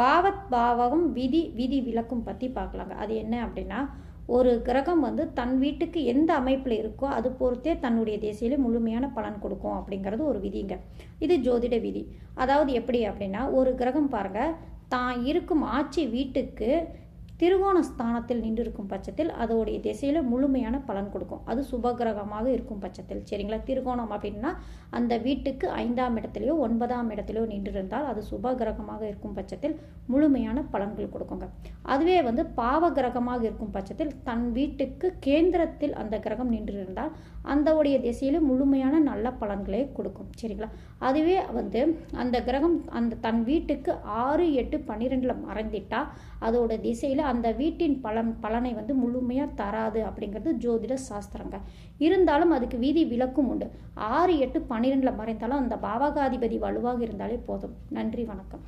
பாவத் பாவகம் விதி விதி விளக்கும் பற்றி பார்க்கலாங்க. அது என்ன அப்படின்னா ஒரு கிரகம் வந்து தன் வீட்டுக்கு எந்த அமைப்பில் இருக்கோ அது பொறுத்தே தன்னுடைய திசையில முழுமையான பலன் கொடுக்கும் அப்படிங்கிறது ஒரு விதிங்க. இது ஜோதிட விதி. அதாவது எப்படி அப்படின்னா ஒரு கிரகம் பாருங்க தான் இருக்கும் ஆட்சி வீட்டுக்கு திருகோண ஸ்தானத்தில் நின்றிருக்கும் பட்சத்தில் அதோடைய திசையில் முழுமையான பலன் கொடுக்கும். அது சுபகிரகமாக இருக்கும் பட்சத்தில். சரிங்களா? திருகோணம் அப்படின்னா அந்த வீட்டுக்கு ஐந்தாம் இடத்துலையோ ஒன்பதாம் இடத்துலையோ நின்றிருந்தால் அது சுபகிரகமாக இருக்கும் பட்சத்தில் முழுமையான பலன்கள் கொடுக்குங்க. அதுவே வந்து பாவ கிரகமாக இருக்கும் பட்சத்தில் தன் வீட்டுக்கு கேந்திரத்தில் அந்த கிரகம் நின்றிருந்தால் அந்தவுடைய திசையில் முழுமையான நல்ல பலன்களை கொடுக்கும். சரிங்களா? அதுவே வந்து அந்த கிரகம் அந்த தன் வீட்டுக்கு ஆறு எட்டு பன்னிரெண்டில் மறைந்திட்டால் அதோட திசையில் அந்த வீட்டின் பலன் பலனை வந்து முழுமையாக தராது அப்படிங்கிறது ஜோதிட சாஸ்திரங்க. இருந்தாலும் அதுக்கு வீதி விளக்கும் உண்டு. ஆறு எட்டு பன்னிரெண்டில் மறைந்தாலும் அந்த பாவகாதிபதி வலுவாக இருந்தாலே போதும். நன்றி வணக்கம்.